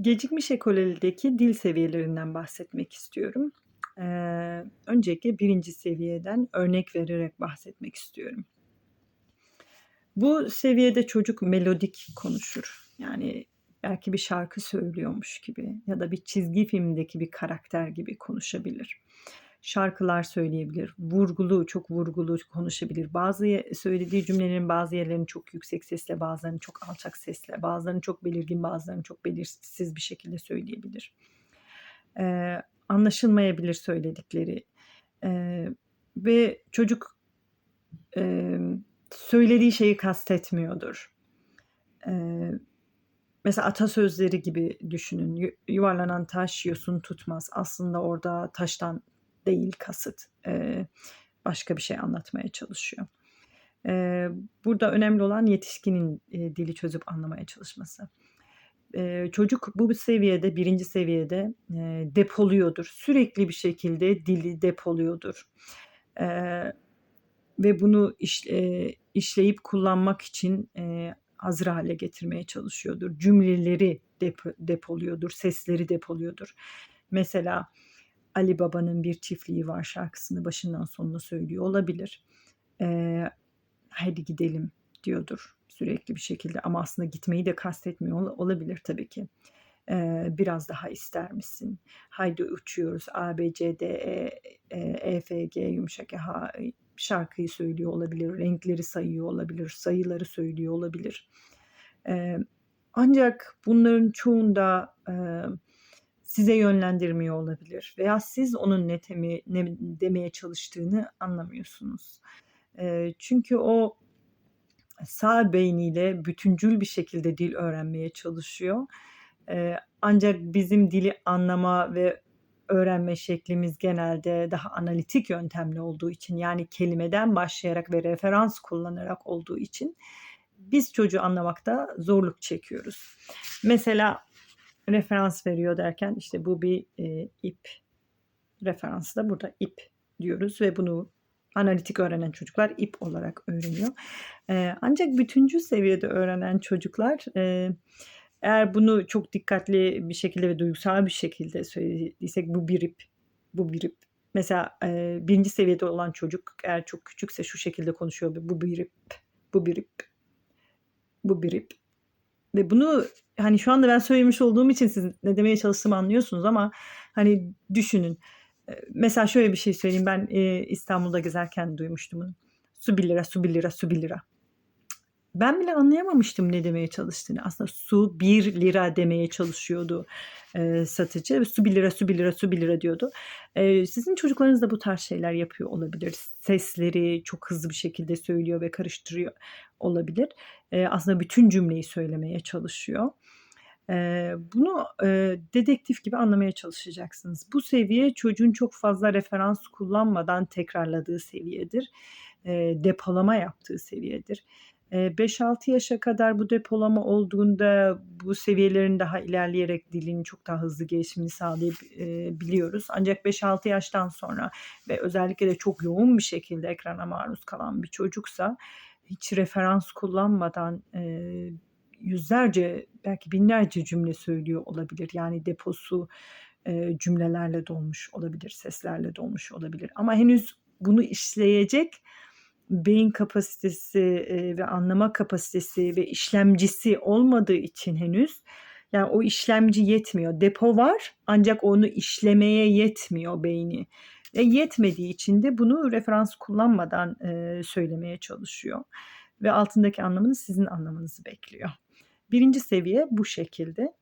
Gecikmiş ekolelideki dil seviyelerinden bahsetmek istiyorum. Eee, öncelikle 1. seviyeden örnek vererek bahsetmek istiyorum. Bu seviyede çocuk melodik konuşur. Yani belki bir şarkı söylüyormuş gibi ya da bir çizgi filmdeki bir karakter gibi konuşabilir. Şarkılar söyleyebilir, vurgulu, çok vurgulu konuşabilir. Bazı söylediği cümlelerin bazı yerlerini çok yüksek sesle, bazılarını çok alçak sesle, bazılarını çok belirgin, bazılarını çok belirsiz bir şekilde söyleyebilir. Eee, anlaşılmayabilir söyledikleri, eee, ve çocuk, emm, söylediği şeyi kastetmiyordur. Eee, mesela atasözleri gibi düşünün. Yu yuvarlanan taş yosun tutmaz. Aslında orada taştan değil kasıt. Eee, başka bir şey anlatmaya çalışıyor. Eee, burada önemli olan yetişkinin, eee, dili çözüp anlamaya çalışması. Eee, çocuk bu seviyede, 1. seviyede, eee, depoluyordur. Sürekli bir şekilde dili depoluyordur. Eee, ve bunu iş eee, işleyip kullanmak için, eee, hazır hâle getirmeye çalışıyordur. Cümleleri depo depoluyordur, sesleri depoluyordur. Mesela Ali Baba'nın Bir Çiftliği Var şarkısını başından sonuna söylüyor olabilir. Eee, "Haydi gidelim." diyordur sürekli bir şekilde ama aslında gitmeyi de kastetmiyor ola olabilir tabii ki. Eee, "Biraz daha ister misin? Haydi uçuyoruz." A, B, C, D, E, eee, E, F, G, yumuşak H şarkıyı söylüyor olabilir, renkleri sayıyor olabilir, sayıları söylüyor olabilir. Eee, ancak bunların çoğunda, eee, size yönlendirmiyor olabilir veya siz onun ne temi ne demeye çalıştığını anlamıyorsunuz. Eee, çünkü o sağ beyniyle bütüncül bir şekilde dil öğrenmeye çalışıyor. Eee, ancak bizim dili anlama ve öğrenme şeklimiz genelde daha analitik yöntemli olduğu için, yani kelimeden başlayarak ve referans kullanarak olduğu için biz çocuğu anlamakta zorluk çekiyoruz. Mesela referans veriyor derken, işte, bu bir, eee, ip. Referans da burada ip diyoruz ve bunu analitik öğrenen çocuklar ip olarak öğreniyor. Eee, ancak bütüncül seviyede öğrenen çocuklar, eee, eğer bunu çok dikkatli bir şekilde ve duygusal bir şekilde söylediysek bu bir ip, bu bir ip. Mesela, eee, 1. seviyede olan çocuk eğer çok küçükse şu şekilde konuşuyor: "Bu bir ip, bu bir ip, bu bir ip." Ve bunu, hani, şu anda ben söylemiş olduğum için siz ne demeye çalıştığımı anlıyorsunuz ama, hani, düşünün. Mesela şöyle bir şey söyleyeyim. Ben, eee, İstanbul'da gezerken duymuştum bunu. "Su bir lira, su bir lira, su bir lira." Ben bile anlayamamıştım ne demeye çalıştığını. Aslında su bir lira demeye çalışıyordu, eee, satıcı. Su bir lira, su bir lira, su bir lira diyordu. Eee, sizin çocuklarınız da bu tarz şeyler yapıyor olabilir. Sesleri çok hızlı bir şekilde söylüyor ve karıştırıyor olabilir. Eee, aslında bütün cümleyi söylemeye çalışıyor. Eee, bunu, eee, dedektif gibi anlamaya çalışacaksınız. Bu seviye çocuğun çok fazla referans kullanmadan tekrarladığı seviyedir. Eee, depolama yaptığı seviyedir. Eee, 5-6 yaşa kadar bu depolama olduğunda bu seviyelerin daha ilerleyerek dilin çok daha hızlı gelişimini sağlayıp eee, biliyoruz. Ancak 5-6 yaştan sonra ve özellikle de çok yoğun bir şekilde ekrana maruz kalan bir çocuksa hiç referans kullanmadan, yüzlerce belki binlerce cümle söylüyor olabilir. Yani deposu, cümlelerle dolmuş olabilir, seslerle dolmuş olabilir ama henüz bunu işleyecek beyin kapasitesi, ve anlama kapasitesi ve işlemcisi olmadığı için henüz, yani, o işlemci yetmiyor. Depo var ancak onu işlemeye yetmiyor beyni. E, yetmediği için de bunu referans kullanmadan, eee, söylemeye çalışıyor ve altındaki anlamını sizin anlamanızı bekliyor. 1. seviye bu şekilde.